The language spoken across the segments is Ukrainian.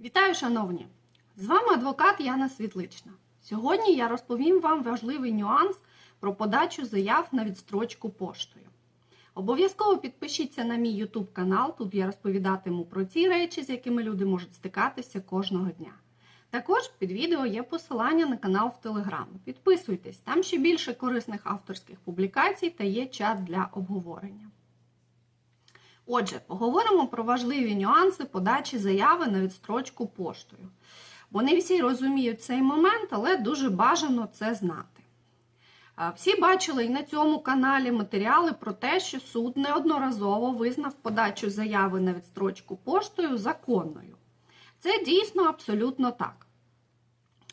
Вітаю, шановні! З вами адвокат Яна Світлична. Сьогодні я розповім вам важливий нюанс про подачу заяв на відстрочку поштою. Обов'язково підпишіться на мій YouTube канал, тут я розповідатиму про ті речі, з якими люди можуть стикатися кожного дня. Також під відео є посилання на канал в Telegram. Підписуйтесь, там ще більше корисних авторських публікацій та є чат для обговорення. Отже, поговоримо про важливі нюанси подачі заяви на відстрочку поштою. Бо не всі розуміють цей момент, але дуже бажано це знати. Всі бачили і на цьому каналі матеріали про те, що суд неодноразово визнав подачу заяви на відстрочку поштою законною. Це дійсно абсолютно так.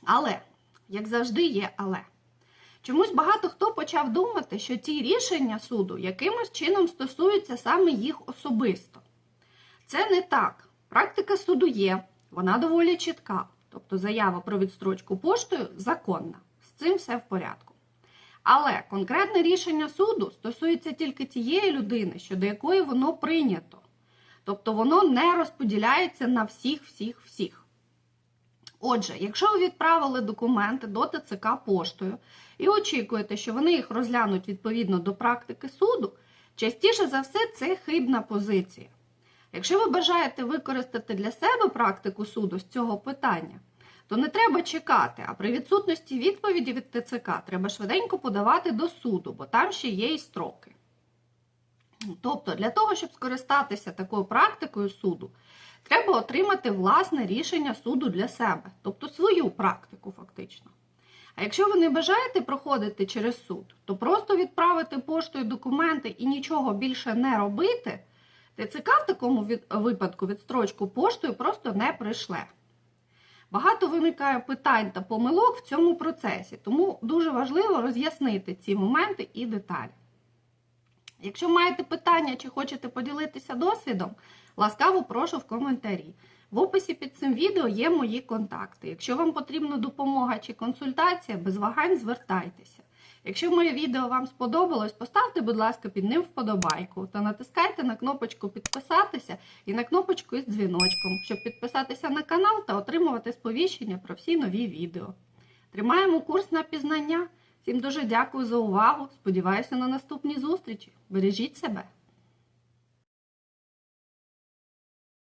Але, як завжди, є але. Чомусь багато хто почав думати, що ті рішення суду якимось чином стосуються саме їх особисто. Це не так. Практика суду є, вона доволі чітка. Тобто заява про відстрочку поштою законна. З цим все в порядку. Але конкретне рішення суду стосується тільки тієї людини, щодо якої воно прийнято. Тобто воно не розподіляється на всіх, всіх, всіх. Отже, якщо ви відправили документи до ТЦК поштою і очікуєте, що вони їх розглянуть відповідно до практики суду, частіше за все це хибна позиція. Якщо ви бажаєте використати для себе практику суду з цього питання, то не треба чекати, а при відсутності відповіді від ТЦК треба швиденько подавати до суду, бо там ще є і строки. Тобто, для того, щоб скористатися такою практикою суду, треба отримати власне рішення суду для себе, тобто свою практику, фактично. А якщо ви не бажаєте проходити через суд, то просто відправити поштою документи і нічого більше не робити, ТЦК в такому випадку відстрочку поштою просто не прийшле. Багато виникає питань та помилок в цьому процесі, тому дуже важливо роз'яснити ці моменти і деталі. Якщо маєте питання чи хочете поділитися досвідом, ласкаво прошу в коментарі. В описі під цим відео є мої контакти. Якщо вам потрібна допомога чи консультація, без вагань звертайтеся. Якщо моє відео вам сподобалось, поставте, будь ласка, під ним вподобайку та натискайте на кнопочку підписатися і на кнопочку із дзвіночком, щоб підписатися на канал та отримувати сповіщення про всі нові відео. Тримаємо курс на пізнання. Всім дуже дякую за увагу. Сподіваюся на наступні зустрічі. Бережіть себе!